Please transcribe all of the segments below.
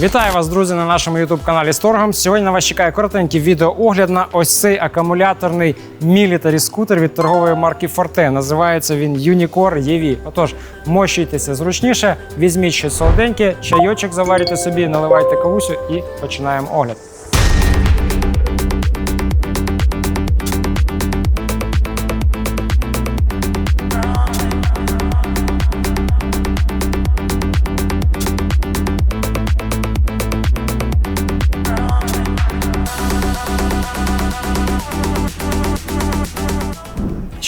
Вітаю вас, друзі, на нашому youtube каналі Сторгом. Сьогодні на вас чекає коротенький відеоогляд на ось цей акумуляторний мілітарі скутер від торгової марки Forte. Називається він Unicore EV. Отож, мощуйтеся зручніше, візьміть щось солоденьке, чайочок заварюйте собі, наливайте кавусю і починаємо огляд.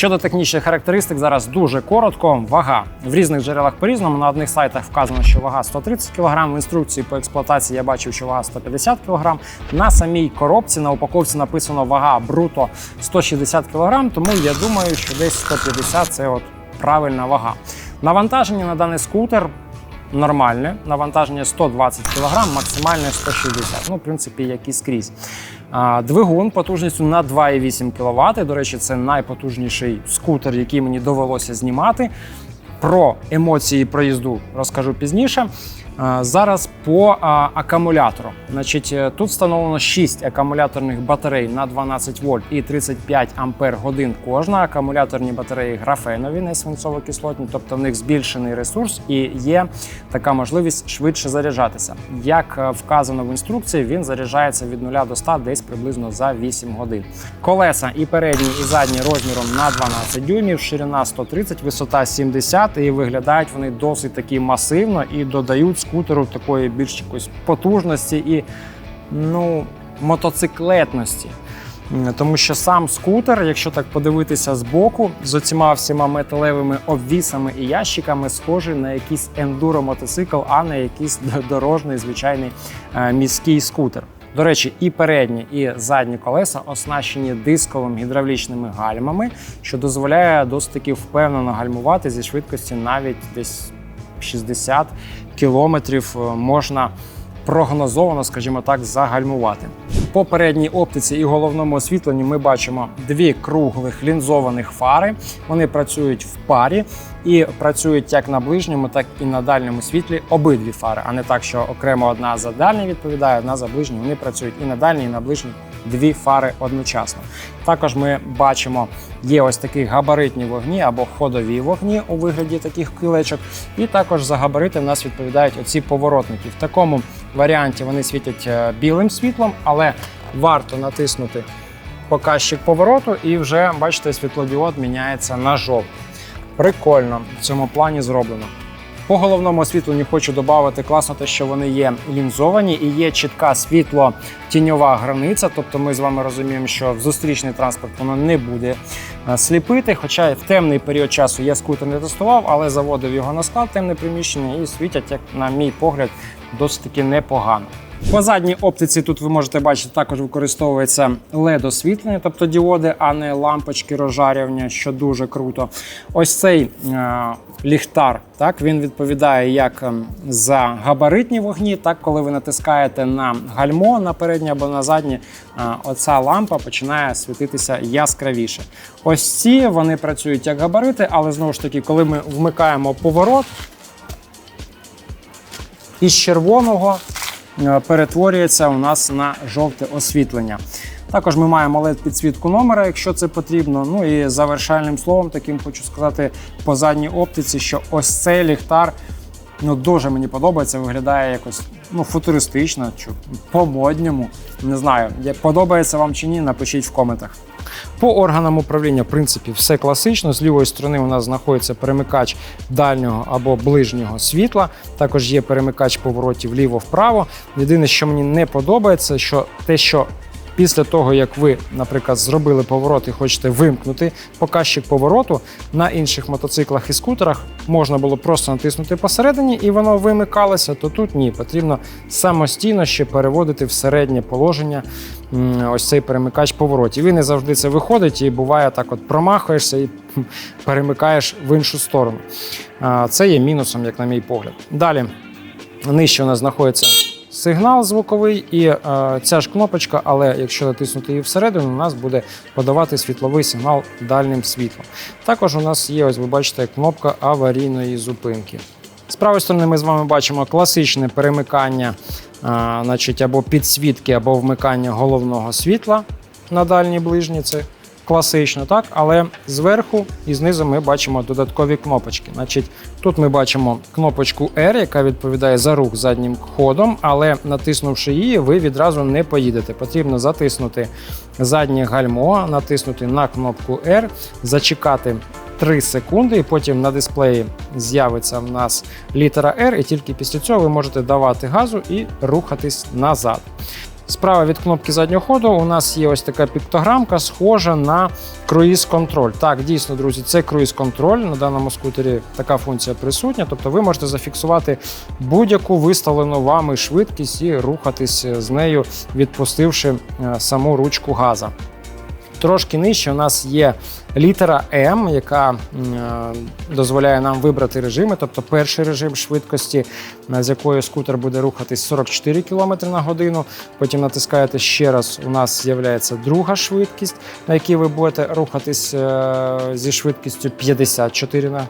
Щодо технічних характеристик, зараз дуже коротко. Вага в різних джерелах по-різному. На одних сайтах вказано, що вага 130 кг. В інструкції по експлуатації я бачив, що вага 150 кг. На самій коробці на упаковці написано вага бруто 160 кг, тому я думаю, що десь 150 це от правильна вага. Навантаження на даний скутер. Нормальне навантаження 120 кг, максимальне 160 Ну, в принципі, як і скрізь. Двигун потужністю на 2,8 кВт. До речі, це найпотужніший скутер, який мені довелося знімати. Про емоції проїзду розкажу пізніше. Зараз по акумулятору. Значить, е, тут встановлено 6 акумуляторних батарей на 12 вольт і 35 ампер годин кожна. Акумуляторні батареї графенові, не свинцово-кислотні, тобто в них збільшений ресурс і є така можливість швидше заряджатися. Як е, вказано в інструкції, він заряджається від 0 до 100 десь приблизно за 8 годин. Колеса і передні, і задні розміром на 12 дюймів, ширина 130, висота 70, і виглядають вони досить таки масивно і додають скутеру такої більш якоїсь потужності і ну, мотоциклетності. Тому що сам скутер, якщо так подивитися збоку, з оціма всіма металевими обвісами і ящиками, схожий на якийсь ендуро-мотоцикл, а не якийсь д- дорожній звичайний е, міський скутер. До речі, і передні, і задні колеса оснащені дисковими гідравлічними гальмами, що дозволяє досить впевнено гальмувати зі швидкості навіть десь 60 кілометрів е, можна прогнозовано, скажімо так, загальмувати. По передній оптиці і головному освітленні ми бачимо дві круглих лінзованих фари. Вони працюють в парі і працюють як на ближньому, так і на дальньому світлі обидві фари, а не так, що окремо одна за дальній відповідає, одна за ближній. Вони працюють і на дальній, і на ближній дві фари одночасно. Також ми бачимо, є ось такі габаритні вогні або ходові вогні у вигляді таких кілечок. І також за габарити в нас відповідають оці поворотники. В такому варіанті вони світять е, білим світлом, але варто натиснути показчик повороту, і вже бачите, світлодіод міняється на жовтий. Прикольно в цьому плані зроблено. По головному освітленню хочу додати класно те, що вони є лінзовані і є чітка світло-тіньова границя. Тобто ми з вами розуміємо, що в зустрічний транспорт воно не буде е, сліпити. Хоча в темний період часу я скутер не тестував, але заводив його на склад темне приміщення і світять, як на мій погляд, досить таки непогано. По задній оптиці тут ви можете бачити, також використовується led освітлення, тобто діоди, а не лампочки розжарювання, що дуже круто. Ось цей е, ліхтар, так він відповідає як ем, за габаритні вогні, так коли ви натискаєте на гальмо на переднє або на заднє, е, оця лампа починає світитися яскравіше. Ось ці вони працюють як габарити, але знову ж таки, коли ми вмикаємо поворот, із червоного перетворюється у нас на жовте освітлення. Також ми маємо led підсвітку номера, якщо це потрібно. Ну і завершальним словом, таким хочу сказати по задній оптиці, що ось цей ліхтар ну дуже мені подобається. Виглядає якось ну футуристично, чи по-модньому. Не знаю, подобається вам чи ні, напишіть в коментах. По органам управління, в принципі, все класично. З лівої сторони у нас знаходиться перемикач дальнього або ближнього світла. Також є перемикач поворотів вліво-вправо. Єдине, що мені не подобається, що те, що Після того, як ви, наприклад, зробили поворот і хочете вимкнути показчик повороту, на інших мотоциклах і скутерах можна було просто натиснути посередині і воно вимикалося, то тут ні. Потрібно самостійно ще переводити в середнє положення ось цей перемикач поворотів. І не завжди це виходить, і буває так: от промахуєшся і перемикаєш в іншу сторону. Це є мінусом, як на мій погляд. Далі нижче у нас знаходиться сигнал звуковий, і е, ця ж кнопочка, але якщо натиснути її всередину, у нас буде подавати світловий сигнал дальнім світлом. Також у нас є, ось ви бачите, кнопка аварійної зупинки. З правої сторони ми з вами бачимо класичне перемикання а, значить, або підсвітки, або вмикання головного світла на дальній ближній. Це класично, так? Але зверху і знизу ми бачимо додаткові кнопочки. Значить, тут ми бачимо кнопочку R, яка відповідає за рух заднім ходом, але натиснувши її, ви відразу не поїдете. Потрібно затиснути заднє гальмо, натиснути на кнопку R, зачекати 3 секунди, і потім на дисплеї з'явиться в нас літера R, і тільки після цього ви можете давати газу і рухатись назад. Справа від кнопки заднього ходу у нас є ось така піктограмка, схожа на круїз-контроль. Так, дійсно, друзі, це круїз-контроль. На даному скутері така функція присутня. Тобто ви можете зафіксувати будь-яку виставлену вами швидкість і рухатись з нею, відпустивши е, саму ручку газа. Трошки нижче у нас є літера М, яка е, дозволяє нам вибрати режими. Тобто перший режим швидкості, е, з якою скутер буде рухатись 44 км на годину. Потім натискаєте ще раз. У нас з'являється друга швидкість, на якій ви будете рухатись е, зі швидкістю 54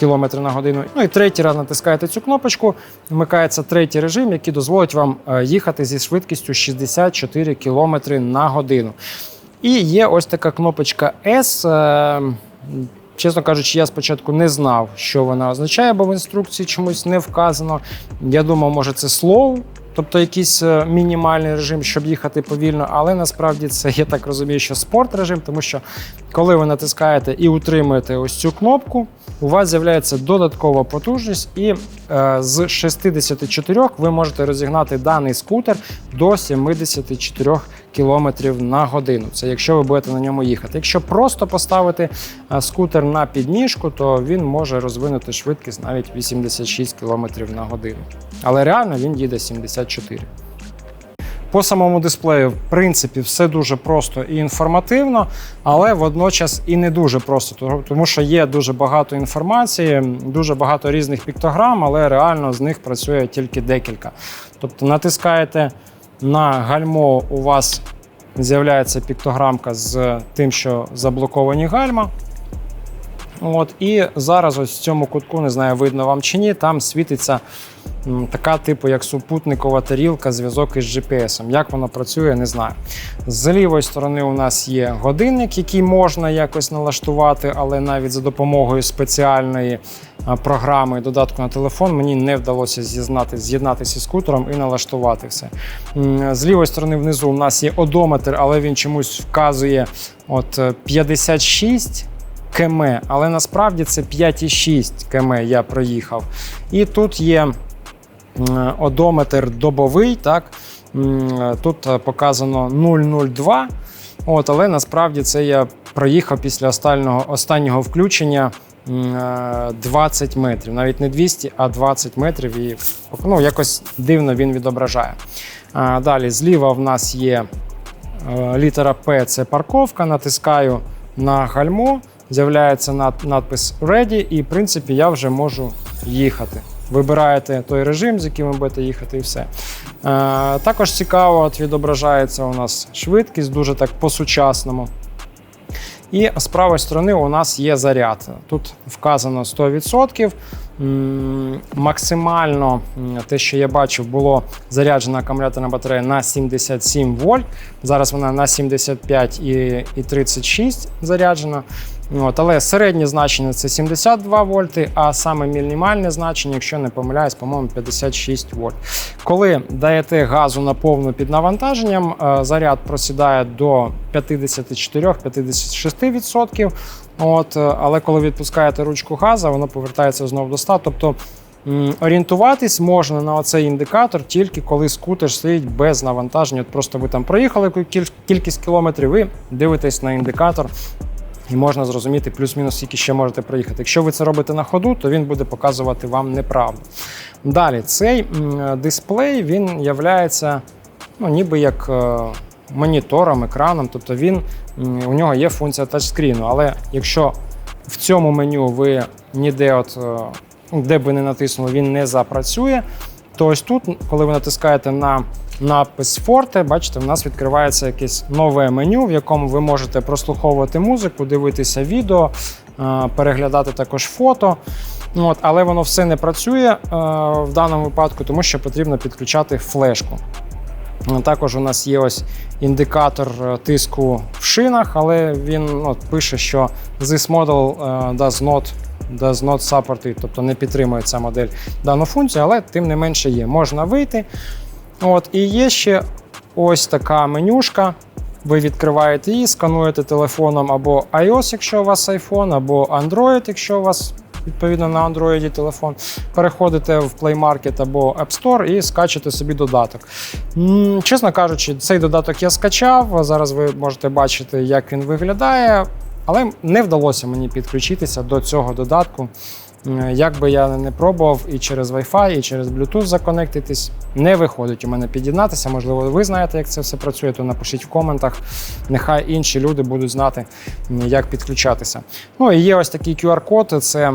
км на годину. Ну і третій раз натискаєте цю кнопочку. Вмикається третій режим, який дозволить вам їхати зі швидкістю 64 км на годину. І є ось така кнопочка S. Е, Чесно кажучи, я спочатку не знав, що вона означає, бо в інструкції чомусь не вказано. Я думав, може це slow, тобто якийсь е, мінімальний режим, щоб їхати повільно, але насправді це я так розумію, що спорт режим, тому що коли ви натискаєте і утримуєте ось цю кнопку, у вас з'являється додаткова потужність, і е, з 64 ви можете розігнати даний скутер до 74 км на годину. Це якщо ви будете на ньому їхати. Якщо просто поставити е, скутер на підніжку, то він може розвинути швидкість навіть 86 км на годину. Але реально він їде 74. По самому дисплею, в принципі, все дуже просто і інформативно, але водночас і не дуже просто, тому що є дуже багато інформації, дуже багато різних піктограм, але реально з них працює тільки декілька. Тобто натискаєте на гальмо, у вас з'являється піктограмка з тим, що заблоковані гальма. От, і зараз ось в цьому кутку, не знаю, видно вам чи ні, там світиться така, типу, як супутникова тарілка, зв'язок із GPS. Як воно працює, не знаю. З лівої сторони у нас є годинник, який можна якось налаштувати, але навіть за допомогою спеціальної програми додатку на телефон мені не вдалося з'єднати, з'єднатися з скутером і налаштувати все. З лівої сторони внизу у нас є одометр, але він чомусь вказує от е, 56 км, але насправді це 5,6 км я проїхав. І тут є одометр добовий, так? Тут е, показано 0,02. От, але насправді це я проїхав після останнього, останнього включення е, 20 метрів. Навіть не 200, а 20 метрів. І ну, якось дивно він відображає. Далі зліва в нас є е, літера П це парковка. Натискаю на гальмо, з'являється над- надпис Ready, і в принципі я вже можу їхати. Вибираєте той режим, з яким ви будете їхати, і все. Е, також цікаво, от відображається у нас швидкість, дуже так по-сучасному. І з правої сторони у нас є заряд. Тут вказано 100%. Максимально те, що я бачив, було заряджена акумуляторна батарея на 77 вольт. Зараз вона на 75 і, і 36 заряджена. От, але середнє значення це 72 вольти, а саме мінімальне значення, якщо не помиляюсь, по-моєму, 56 вольт. Коли даєте газу на повну під навантаженням, е, заряд просідає до 54-56%. От, е, але коли відпускаєте ручку газу, воно повертається знову до 100. Тобто орієнтуватись можна на оцей індикатор тільки коли скутер стоїть без навантаження. От просто ви там проїхали кількість кілометрів, ви дивитесь на індикатор. І можна зрозуміти плюс-мінус, скільки ще можете проїхати. Якщо ви це робите на ходу, то він буде показувати вам неправду. Далі, цей дисплей він являється ну, ніби як е, монітором, екраном, тобто він, у нього є функція тачскріну. Але якщо в цьому меню ви ніде, от, е, ну, де б ви не натиснули, він не запрацює, то ось тут, коли ви натискаєте на надпис Forte, бачите, в нас відкривається якесь нове меню, в якому ви можете прослуховувати музику, дивитися відео, е, переглядати також фото. От, але воно все не працює е, в даному випадку, тому що потрібно підключати флешку. Е, Також у нас є ось індикатор тиску в шинах, але він ну, пише, що this model does not does not support it, тобто не підтримує ця модель дану функцію, але тим не менше є. Можна вийти. От, і є ще ось така менюшка. Ви відкриваєте її, скануєте телефоном або iOS, якщо у вас iPhone, або Android, якщо у вас відповідно на Android телефон. Переходите в Play Market або App Store і скачете собі додаток. Чесно кажучи, цей додаток я скачав. Зараз ви можете бачити, як він виглядає. Але не вдалося мені підключитися до цього додатку. М, Як би я не пробував і через Wi-Fi, і через Bluetooth законектитись, не виходить у мене під'єднатися. Можливо, ви знаєте, як це все працює, то напишіть в коментах. Нехай інші люди будуть знати, як підключатися. Ну і є ось такий QR-код. Це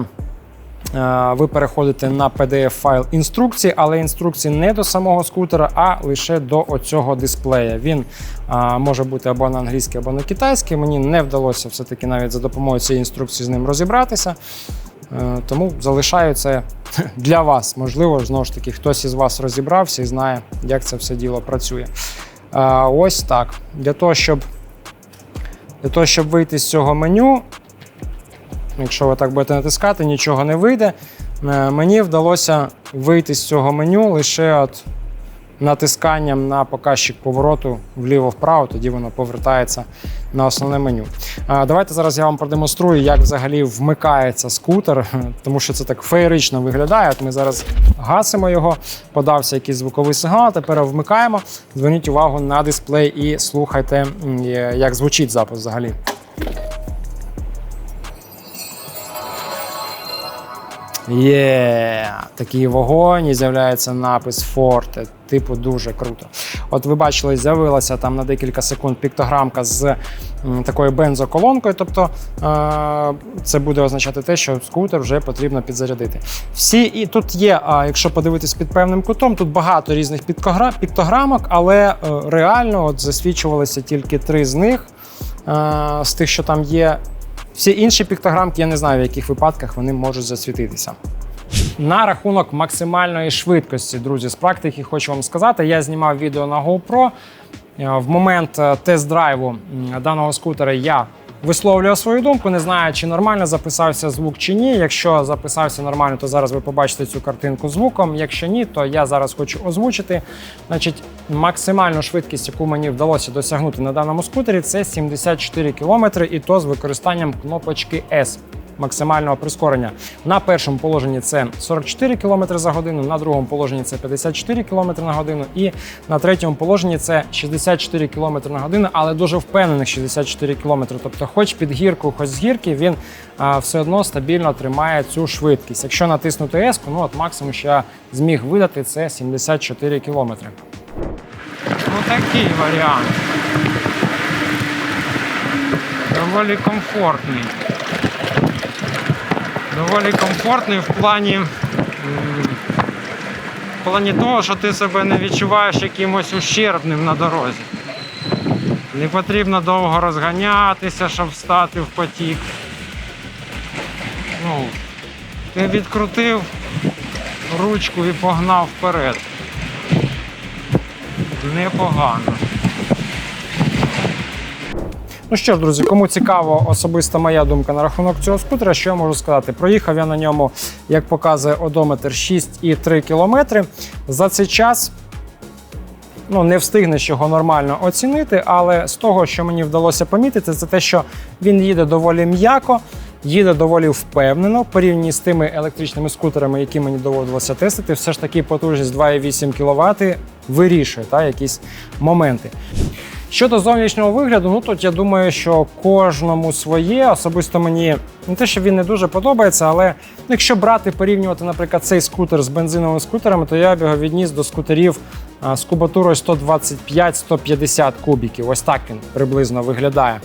е, ви переходите на PDF-файл інструкції, але інструкції не до самого скутера, а лише до оцього дисплея. Він а, може бути або на англійській, або на китайській. Мені не вдалося все-таки навіть за допомогою цієї інструкції з ним розібратися. Е, Тому залишаю це для вас. Можливо, знову ж таки, хтось із вас розібрався і знає, як це все діло працює. Е, Ось так. Для того, щоб, для того, щоб вийти з цього меню, якщо ви так будете натискати, нічого не вийде. Е, Мені вдалося вийти з цього меню лише от натисканням на показчик повороту вліво-вправо, тоді воно повертається на основне меню. Давайте зараз я вам продемонструю, як взагалі вмикається скутер, тому що це так феєрично виглядає. От ми зараз гасимо його, подався якийсь звуковий сигнал. Тепер вмикаємо. Зверніть увагу на дисплей і слухайте, як звучить запис взагалі. Є такий вогонь і з'являється напис Форте. Типу, дуже круто. От ви бачили, з'явилася там на декілька секунд піктограмка з такою бензоколонкою. Тобто е- це буде означати те, що скутер вже потрібно підзарядити. Всі і тут є, а якщо подивитись під певним кутом, тут багато різних піктограмок, але е, реально от засвічувалися тільки три з них. Е, з тих, що там є. Всі інші піктограмки, я не знаю, в яких випадках вони можуть засвітитися. На рахунок максимальної швидкості, друзі, з практики хочу вам сказати, я знімав відео на GoPro. Е, В момент е, тест-драйву даного скутера я висловлював свою думку. Не знаю, чи нормально записався звук чи ні. Якщо записався нормально, то зараз ви побачите цю картинку звуком. Якщо ні, то я зараз хочу озвучити. Значить, максимальну швидкість, яку мені вдалося досягнути на даному скутері, це 74 км, і то з використанням кнопочки S максимального прискорення. На першому положенні це 44 км за годину, на другому положенні це 54 км на годину, і на третьому положенні це 64 км на годину, але дуже впевнених 64 км. Тобто, хоч під гірку, хоч з гірки, він а, все одно стабільно тримає цю швидкість. Якщо натиснути S, ну от максимум, що я зміг видати, це 74 км. Ну такий варіант. Доволі комфортний доволі комфортний в плані, в плані того, що ти себе не відчуваєш якимось ущербним на дорозі. Не потрібно довго розганятися, щоб встати в потік. Ну, ти відкрутив ручку і погнав вперед. Непогано. Ну що ж, друзі, кому цікаво особиста моя думка на рахунок цього скутера, що я можу сказати? Проїхав я на ньому, як показує одометр, 6,3 км. За цей час ну, не встигнеш його нормально оцінити, але з того, що мені вдалося помітити, це те, що він їде доволі м'яко, їде доволі впевнено в порівнянні з тими електричними скутерами, які мені доводилося тестити. Все ж таки потужність 2,8 кВт вирішує та, якісь моменти. Щодо зовнішнього вигляду, ну тут я думаю, що кожному своє. Особисто мені не те, що він не дуже подобається, але якщо брати порівнювати, наприклад, цей скутер з бензиновими скутерами, то я б його відніс до скутерів з кубатурою 125-150 кубіків. Ось так він приблизно виглядає.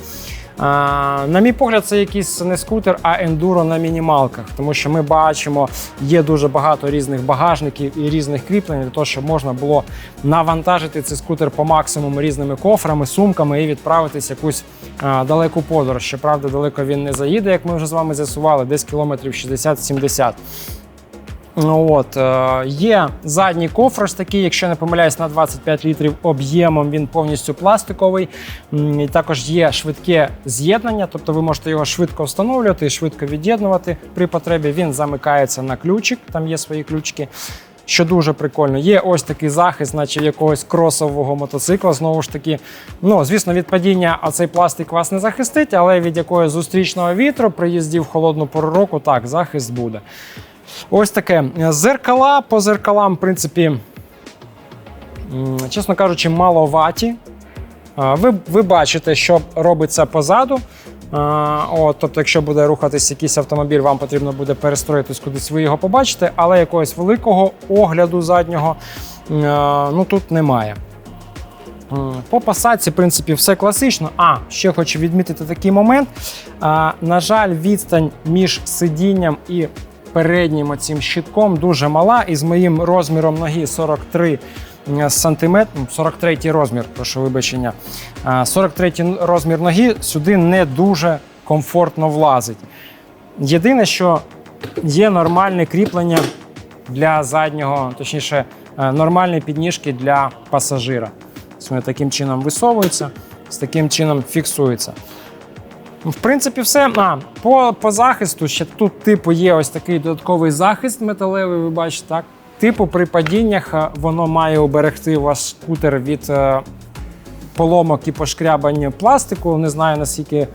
На мій погляд, це якийсь не скутер, а ендуро на мінімалках, тому що ми бачимо, є дуже багато різних багажників і різних кріплень для того, щоб можна було навантажити цей скутер по максимуму різними кофрами, сумками і відправитись якусь далеку подорож. Щоправда, далеко він не заїде, як ми вже з вами з'ясували, десь кілометрів 60-70. Ну От, е, є задній кофр такий, якщо не помиляюсь, на 25 літрів об'ємом, він повністю пластиковий. І також є швидке з'єднання, тобто ви можете його швидко встановлювати і швидко від'єднувати при потребі. Він замикається на ключик, там є свої ключики. Що дуже прикольно, є ось такий захист, наче якогось кросового мотоцикла. Знову ж таки, ну звісно, від падіння цей пластик вас не захистить, але від якогось зустрічного вітру при їзді в холодну пору року так, захист буде. Ось таке. Зеркала по зеркалам, в принципі, чесно кажучи, маловаті. Ви, ви бачите, що робиться позаду. От, тобто, якщо буде рухатись якийсь автомобіль, вам потрібно буде перестроїтись кудись, ви його побачите, але якогось великого огляду заднього ну, тут немає. По посадці, в принципі, все класично. А, ще хочу відмітити такий момент. На жаль, відстань між сидінням і переднім оцим щитком дуже мала. І з моїм розміром ноги 43 сантиметр, 43 розмір, прошу вибачення. А, 43 розмір ноги сюди не дуже комфортно влазить. Єдине, що є нормальне кріплення для заднього, точніше, е, нормальні підніжки для пасажира. Вони таким чином висовуються, з таким чином фіксуються. В принципі, все. А, по, по захисту ще тут, типу, є ось такий додатковий захист металевий, ви бачите, так? Типу, при падіннях е, воно має уберегти ваш скутер від е, поломок і пошкрябань пластику. Не знаю, наскільки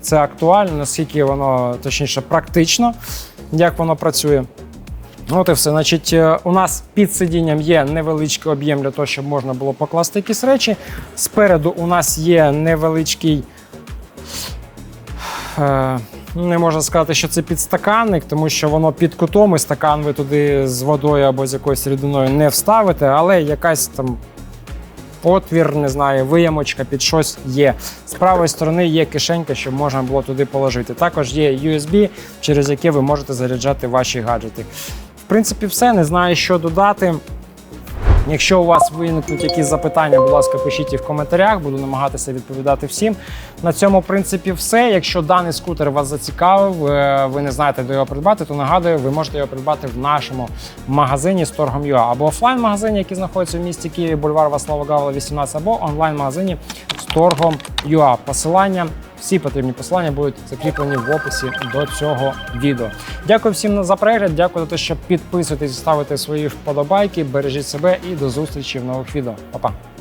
це актуально, наскільки воно точніше практично, як воно працює. От і все. Значить, е, у нас під сидінням є невеличкий об'єм для того, щоб можна було покласти якісь речі. Спереду у нас є невеличкий. Е, Не можна сказати, що це підстаканник, тому що воно під кутом, і стакан ви туди з водою або з якоюсь рідиною не вставите, але якась там отвір, не знаю, виямочка під щось є. З правої сторони є кишенька, щоб можна було туди положити. Також є USB, через яке ви можете заряджати ваші гаджети. В принципі, все. Не знаю, що додати. Якщо у вас виникнуть якісь запитання, будь ласка, пишіть їх в коментарях, буду намагатися відповідати всім. На цьому, в принципі, все. Якщо даний скутер вас зацікавив, е, ви не знаєте, де його придбати, то нагадую, ви можете його придбати в нашому магазині з торгом UA або офлайн-магазині, який знаходиться в місті Києві, бульвар Васлава Гавла, 18, або онлайн-магазині з торгом UA. Посилання, всі потрібні посилання будуть закріплені в описі до цього відео. Дякую всім за перегляд. Дякую за те, що підписуєтесь, ставите свої вподобайки. Бережіть себе і до зустрічі в нових відео. Па-па!